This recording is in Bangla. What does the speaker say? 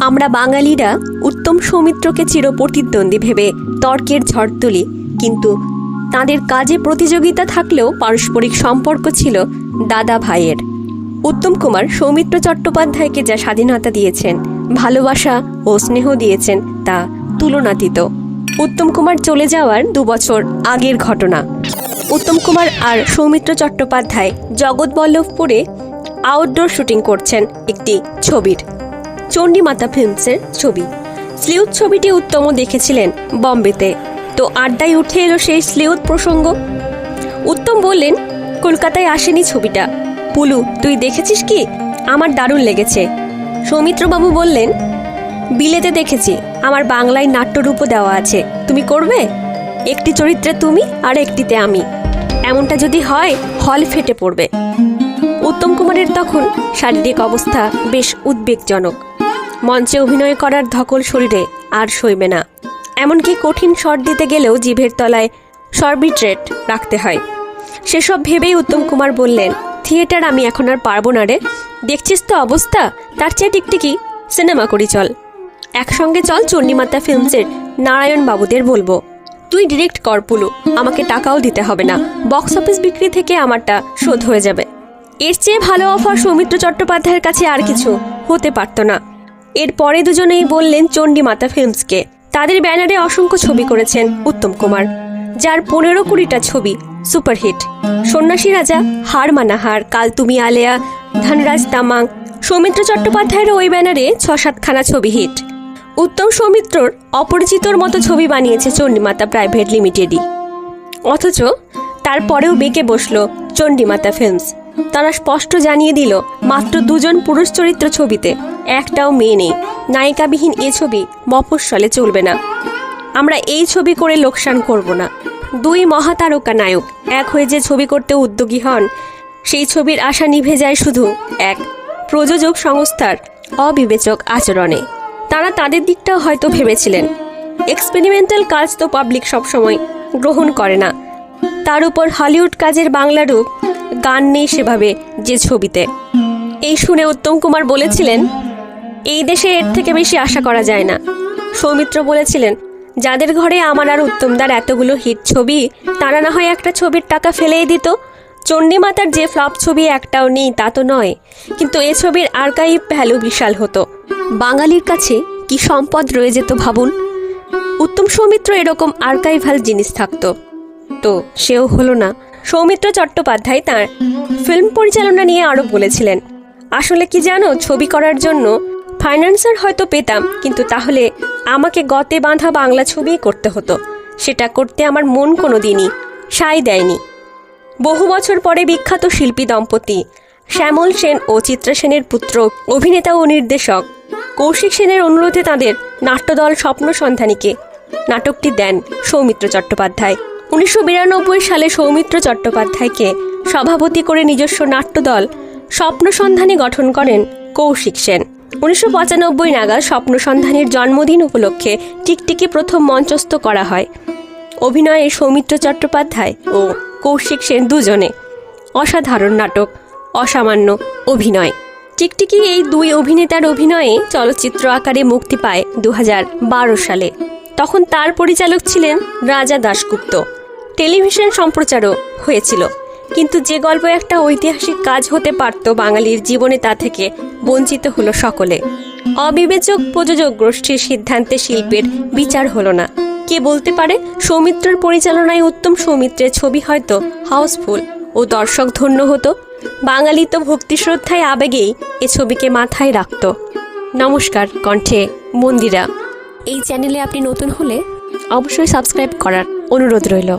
আমরা বাঙালিরা উত্তম সৌমিত্রকে চির প্রতিদ্বন্দ্বী ভেবে তর্কের ঝড় তুলি, কিন্তু তাদের কাজে প্রতিযোগিতা থাকলেও পারস্পরিক সম্পর্ক ছিল দাদা ভাইয়ের। উত্তম কুমার সৌমিত্র চট্টোপাধ্যায়কে যা স্বাধীনতা দিয়েছেন, ভালোবাসা ও স্নেহ দিয়েছেন তা তুলনাতীত। উত্তম কুমার চলে যাওয়ার দুবছর আগের ঘটনা। উত্তম কুমার আর সৌমিত্র চট্টোপাধ্যায় জগৎবল্লভপুরে আউটডোর শুটিং করছেন একটি ছবির। চণ্ডীমাতা ফিল্মসের ছবি। স্লিউত ছবিটি উত্তম দেখেছিলেন বম্বেতে। তো আড্ডায় উঠে এলো সেই স্লিউত প্রসঙ্গ। উত্তম বললেন, কলকাতায় আসেনি ছবিটা। পুলু, তুই দেখেছিস কি? আমার দারুণ লেগেছে। সৌমিত্রবাবু বললেন, বিলেতে দেখেছি। আমার বাংলায় নাট্যরূপও দেওয়া আছে। তুমি করবে? একটি চরিত্রে তুমি আর একটিতে আমি। এমনটা যদি হয়, হল ফেটে পড়বে। উত্তম কুমারের তখন শারীরিক অবস্থা বেশ উদ্বেগজনক। মঞ্চে অভিনয় করার ধকল শরীরে আর সইবে না। এমনকি কঠিন শট দিতে গেলেও জিভের তলায় সর্বিট্রেট রাখতে হয়। সেসব ভেবেই উত্তম কুমার বললেন, থিয়েটার আমি এখন আর পারব না রে। দেখছিস তো অবস্থা? তার চেয়ে টিকটিকি সিনেমা করি চল। একসঙ্গে চল চণ্ডীমাতা ফিল্মসের নারায়ণ বাবুদের বলব। তুই ডিরেক্ট কর পুলু, আমাকে টাকাও দিতে হবে না। বক্স অফিস বিক্রি থেকে আমারটা শোধ হয়ে যাবে। এর চেয়ে ভালো অফার সৌমিত্র চট্টোপাধ্যায়ের কাছে আর কিছু হতে পারত না। এরপরে দুজনেই বললেন চণ্ডীমাতা ফিল্মসকে। তাদের ব্যানারে অসংখ্য ছবি করেছেন উত্তম কুমার, যার পনেরো কুড়িটা ছবি সুপারহিট। সন্ন্যাসী রাজা হার মানাহার কাল তুমি আলেয়া, ধনরাজ তামাং, সৌমিত্র চট্টোপাধ্যায়ের ওই ব্যানারে ছ সাতখানা ছবি হিট। উত্তম সৌমিত্রর অপরিচিতর মতো ছবি বানিয়েছে চণ্ডীমাতা প্রাইভেট লিমিটেডই। অথচ তারপরেও বেঁকে বসল চণ্ডীমাতা ফিল্মস। তারা স্পষ্ট জানিয়ে দিল, মাত্র দুজন পুরুষ চরিত্র ছবিতে, একটাও মেয়ে নেই। নায়িকাবিহীন এ ছবি মফস্বলে চলবে না। আমরা এই ছবি করে লোকসান করব না। দুই মহাতারকা নায়ক এক হয়ে যে ছবি করতে উদ্যোগী হন, সেই ছবির আশা নিভে যায় শুধু এক, প্রযোজক সংস্থার অবিবেচক আচরণে। তারা তাদের দিকটাও হয়তো ভেবেছিলেন। এক্সপেরিমেন্টাল কাজ তো পাবলিক সবসময় গ্রহণ করে না। তার উপর হলিউড কাজের বাংলা রূপ গান নেই সেভাবে যে ছবিতে। এই শুনে উত্তম কুমার বলেছিলেন, এই দেশে এর থেকে বেশি আশা করা যায় না। সৌমিত্র বলেছিলেন, যাদের ঘরে আমার আর উত্তমদার এতগুলো হিট ছবি, তারা না হয় একটা ছবির টাকা ফেলেই দিত? চণ্ডীমাতার যে ফ্লপ ছবি একটাও নেই তা তো নয়। কিন্তু এ ছবির আর্কাইভ ভ্যালু বিশাল হতো। বাঙালির কাছে কি সম্পদ রয়ে যেত ভাবুন? উত্তম সৌমিত্র এরকম আর্কাইভাল জিনিস থাকতো। তো সেও হলো না। সৌমিত্র চট্টোপাধ্যায় তার ফিল্ম পরিচালনা নিয়ে আরও বলেছিলেন, আসলে কি জানো, ছবি করার জন্য ফাইন্যান্সার হয়তো পেতাম, কিন্তু তাহলে আমাকে গতে বাঁধা বাংলা ছবিই করতে হতো। সেটা করতে আমার মন কোনো দিনই সাই দেয়নি। বহু বছর পরে বিখ্যাত শিল্পী দম্পতি শ্যামল সেন ও চিত্রা সেনের পুত্র, অভিনেতা ও নির্দেশক কৌশিক সেনের অনুরোধে তাদের নাট্যদল স্বপ্ন সন্ধানীকে নাটকটি দেন সৌমিত্র চট্টোপাধ্যায়। উনিশশো বিরানব্বই সালে সৌমিত্র চট্টোপাধ্যায়কে সভাপতি করে নিজস্ব নাট্যদল স্বপ্ন সন্ধানী গঠন করেন কৌশিক সেন। উনিশশো পঁচানব্বই নাগাদ স্বপ্ন সন্ধানীর জন্মদিন উপলক্ষে টিকটিকি প্রথম মঞ্চস্থ করা হয়। অভিনয়ে সৌমিত্র চট্টোপাধ্যায় ও কৌশিক সেন দুজনে। অসাধারণ নাটক, অসামান্য অভিনয়। টিকটিকি এই দুই অভিনেতার অভিনয়ে চলচ্চিত্র আকারে মুক্তি পায় দু হাজার বারো সালে। তখন তার পরিচালক ছিলেন রাজা দাশগুপ্ত। টেলিভিশন সম্প্রচারও হয়েছিল। কিন্তু যে গল্প একটা ঐতিহাসিক কাজ হতে পারত বাঙালির জীবনে তা থেকে বঞ্চিত হলো সকলে। অবিবেচক প্রযোজক গোষ্ঠীর সিদ্ধান্তে শিল্পের বিচার হলো না। কে বলতে পারে, সৌমিত্রের পরিচালনায় উত্তম সৌমিত্রের ছবি হয়তো হাউসফুল ও দর্শক ধন্য হতো। বাঙালি তো ভক্তি শ্রদ্ধায় আবেগেই এ ছবিকে মাথায় রাখত। নমস্কার, কণ্ঠে মন্দিরা। এই চ্যানেলে আপনি নতুন হলে অবশ্যই সাবস্ক্রাইব করার অনুরোধ রইল।